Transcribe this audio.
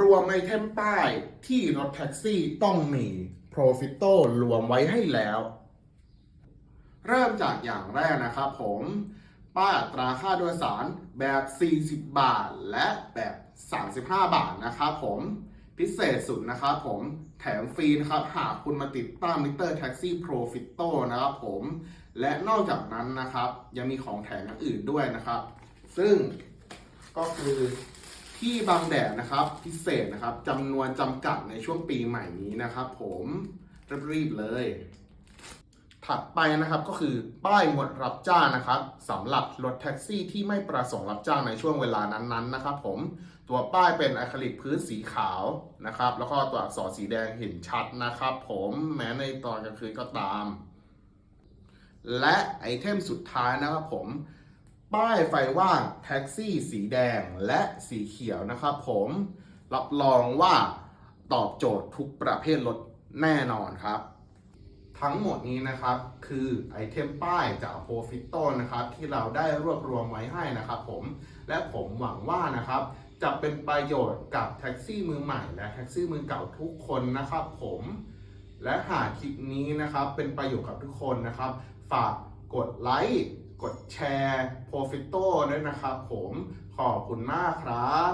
รวมไอเทมป้ายที่รถแท็กซี่ต้องมี Profito รวมไว้ให้แล้ว เริ่มจากอย่างแรกนะครับผม ป้ายอัตราค่าโดยสารแบบ 40 บาท และแบบ 35 บาทนะครับผมพิเศษสุดนะครับผมแถมฟรีนะครับหากคุณมาติดตั้งมิเตอร์แท็กซี่ Profito นะครับผม และนอกจากนั้นนะครับ ยังมีของแถมอย่างอื่นด้วยนะครับ ซึ่งก็คือ ที่บางแดดนะครับพิเศษนะครับจำนวนจำกัดในช่วงปีใหม่นี้นะครับ ผมรีบๆเลย ถัดไปนะครับก็คือป้ายงดรับจ้างนะครับสำหรับรถแท็กซี่ที่ไม่ประสงค์รับจ้างในช่วงเวลานั้นๆนะครับ ผมตัวป้ายเป็นอะคริลิกพื้นสีขาวนะครับ แล้วก็ตัวอักษรสีแดงเห็นชัดนะครับ ผมแม้ในตอนกลางคืนก็ตาม และไอเทมสุดท้ายนะครับผม ป้ายไฟว่างแท็กซี่สีแดงและสีเขียวนะครับผมรับรองว่าตอบโจทย์ทุกประเภทรถแน่นอนครับ ทั้งหมดนี้นะครับคือไอเทมป้ายจาก Profito นะครับที่เราได้รวบรวมไว้ให้นะครับผมและผมหวังว่านะครับจะเป็นประโยชน์กับแท็กซี่มือใหม่และแท็กซี่มือเก่าทุกคนนะครับผมและหากคลิปนี้นะครับเป็นประโยชน์กับทุกคนนะครับ ฝากกดไลค์ กดแชร์โปรฟิตโต้ด้วยนะครับผมขอบคุณมากครับ